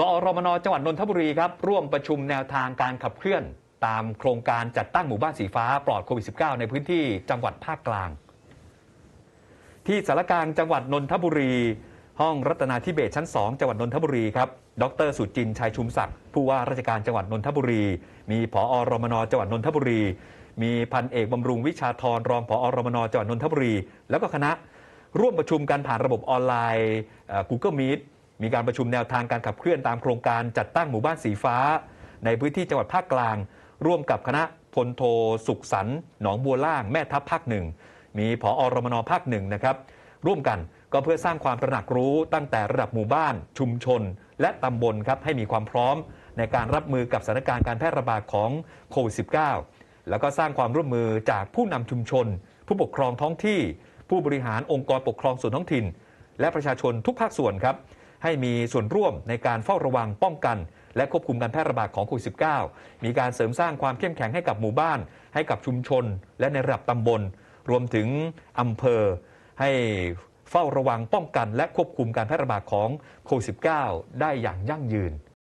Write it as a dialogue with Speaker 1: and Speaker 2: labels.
Speaker 1: กอรมนจังหวัดนนทบุรีครับร่วมประชุมแนวทางการขับเคลื่อน ตามโครงการจัดตั้งหมู่บ้านสีฟ้าปลอดโควิด -19 ในพื้นที่จังหวัดภาคกลาง ที่สารกลางจังหวัดนนทบุรี ห้องรัตนาธิเบศชั้น 2 จังหวัดนนทบุรีครับดรสุจินชัยชุมศักดิ์ผู้ว่าราชการจังหวัดนนทบุรี มีผอรมนจังหวัดนนทบุรี มีพันเอกบำรุงวิชาธรรองผอรมนจังหวัดนนทบุรี แล้วก็คณะร่วมประชุมกันผ่านระบบออนไลน์ Google Meet มีการประชุมแนวทางการขับเคลื่อนตามโครงการจัดตั้งหมู่บ้านสีฟ้า ในพื้นที่จังหวัดภาคกลาง ร่วมกับคณะพลโทสุขสันต์หนองบัวล่างแม่ทัพภาคหนึ่งมีผอรมนภาคหนึ่งนะครับ ร่วมกันก็เพื่อสร้างความตระหนักรู้ตั้งแต่ระดับหมู่บ้าน ชุมชน และตำบลครับให้มีความพร้อม ในการรับมือกับสถานการณ์การแพร่ระบาดของโควิด -19 แล้วก็สร้างความร่วมมือจากผู้นำชุมชน ผู้ปกครองท้องที่ ผู้บริหารองค์กรปกครองส่วนท้องถิ่น และประชาชนทุกภาคส่วนครับ ให้มีส่วนร่วมในการเฝ้าระวังป้องกัน และควบคุมการแพร่ระบาดของโควิด -19 มีการเสริมสร้างความเข้มแข็งให้กับหมู่บ้าน ให้กับชุมชน และในระดับตำบล รวมถึงอำเภอ ให้เฝ้าระวังป้องกัน และควบคุมการแพร่ระบาดของโควิด -19 ได้อย่างยั่งยืน